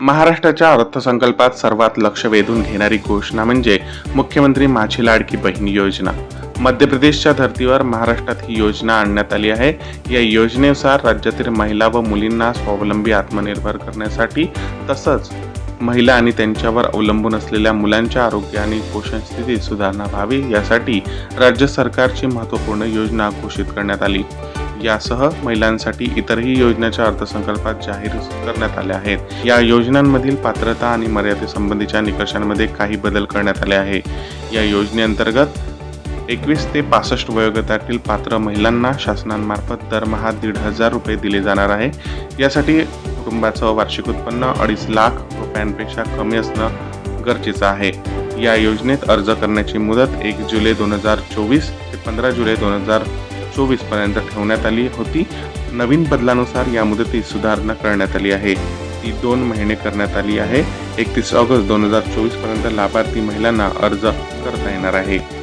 महाराष्ट्राच्या अर्थसंकल्पात सर्वात लक्ष वेधून घेणारी घोषणा म्हणजे मुख्यमंत्री माझी लाडकी बहीण योजना. मध्य प्रदेशच्या धर्तीवर महाराष्ट्रात ही योजना आणण्यात आली आहे. या योजनेनुसार राज्यातील महिला व मुलींना स्वावलंबी आत्मनिर्भर करण्यासाठी तसंच महिला आणि त्यांच्यावर अवलंबून असलेल्या मुलांच्या आरोग्य आणि पोषण स्थितीत सुधारणा व्हावी यासाठी राज्य सरकारची महत्त्वपूर्ण योजना घोषित करण्यात आली. यासह महिलांसाठी इतरही योजनेच्या अर्थसंकल्पात जाहीर करण्यात आल्या आहेत. या योजनांमधील पात्रता आणि मर्यादेसंबंधीच्या निकषांमध्ये काही बदल करण्यात आले आहे. या योजनेअंतर्गत एकवीस ते पासष्ट वयोगटातील पात्र महिलांना शासनांमार्फत दरमहा दीड हजार रुपये दिले जाणार आहे. यासाठी कुटुंबाचं वार्षिक उत्पन्न अडीच लाख रुपयांपेक्षा कमी असणं गरजेचं आहे. या योजनेत अर्ज करण्याची मुदत एक जुलै दोन हजार चोवीस ते पंधरा जुलै दोन हजार चोवीसपर्यंत ठेवण्यात आली होती. नवीन बदलानुसार या मुदतीत सुधारणा करण्यात आली आहे. ती दोन महिने करण्यात आली आहे. एकतीस ऑगस्ट दोन हजार चोवीसपर्यंत लाभार्थी महिलांना अर्ज करता येणार आहे.